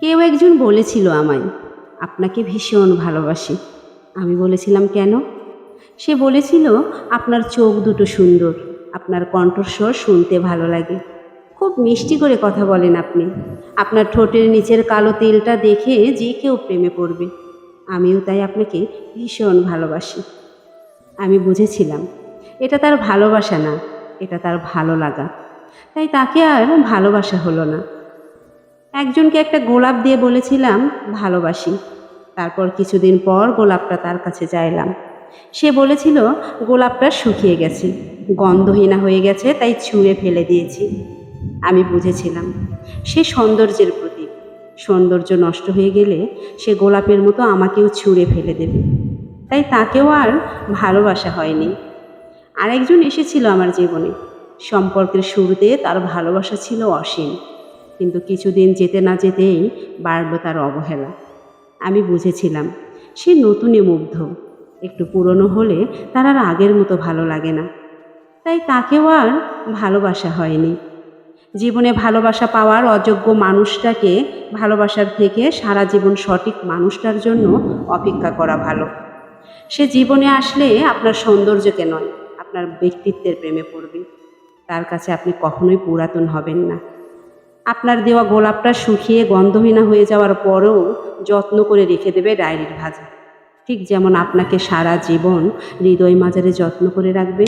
কেউ একজন বলেছিল আমায়, আপনাকে ভীষণ ভালোবাসি। আমি বলেছিলাম, কেন? সে বলেছিল, আপনার চোখ দুটো সুন্দর, আপনার কণ্ঠস্বর শুনতে ভালো লাগে। খুব মিষ্টি করে কথা বলেন আপনি। আপনার ঠোঁটের নিচের কালো তেলটা দেখে যে কেউ প্রেমে পড়বে। আমিও তাই আপনাকে ভীষণ ভালোবাসি। আমি বুঝেছিলাম, এটা তার ভালোবাসা না, এটা তার ভালো লাগা। তাই তাকে আর ভালোবাসা হলো না। একজনকে একটা গোলাপ দিয়ে বলেছিলাম, ভালোবাসি। তারপর কিছুদিন পর গোলাপটা তার কাছে চাইলাম। সে বলেছিল, গোলাপটা শুকিয়ে গেছে, গন্ধহীনা হয়ে গেছে, তাই ছুঁড়ে ফেলে দিয়েছি। আমি বুঝেছিলাম, সে সৌন্দর্যের প্রতীক। সৌন্দর্য নষ্ট হয়ে গেলে সে গোলাপের মতো আমাকেও ছুঁড়ে ফেলে দেবে। তাই তাকেও আর ভালোবাসা হয়নি। আরেকজন এসেছিল আমার জীবনে। সম্পর্কের শুরুতে তার ভালোবাসা ছিল অসীম। কিন্তু কিছুদিন যেতে না যেতেই বাড়ল তার অবহেলা। আমি বুঝেছিলাম, সে নতুনে মুগ্ধ। একটু পুরনো হলে তার আর আগের মতো ভালো লাগে না। তাই তাকেও আর ভালোবাসা হয়নি। জীবনে ভালোবাসা পাওয়ার অযোগ্য মানুষটাকে ভালোবাসার থেকে সারা জীবন সঠিক মানুষটার জন্য অপেক্ষা করা ভালো। সে জীবনে আসলে আপনার সৌন্দর্যকে নয়, আপনার ব্যক্তিত্বের প্রেমে পড়বে। তার কাছে আপনি কখনোই পুরাতন হবেন না। আপনার দেওয়া গোলাপটা শুকিয়ে গন্ধহীনা হয়ে যাওয়ার পরেও যত্ন করে রেখে দেবে ডায়েরির ভাজা। ঠিক যেমন আপনাকে সারা জীবন হৃদয় মাজারে যত্ন করে রাখবে।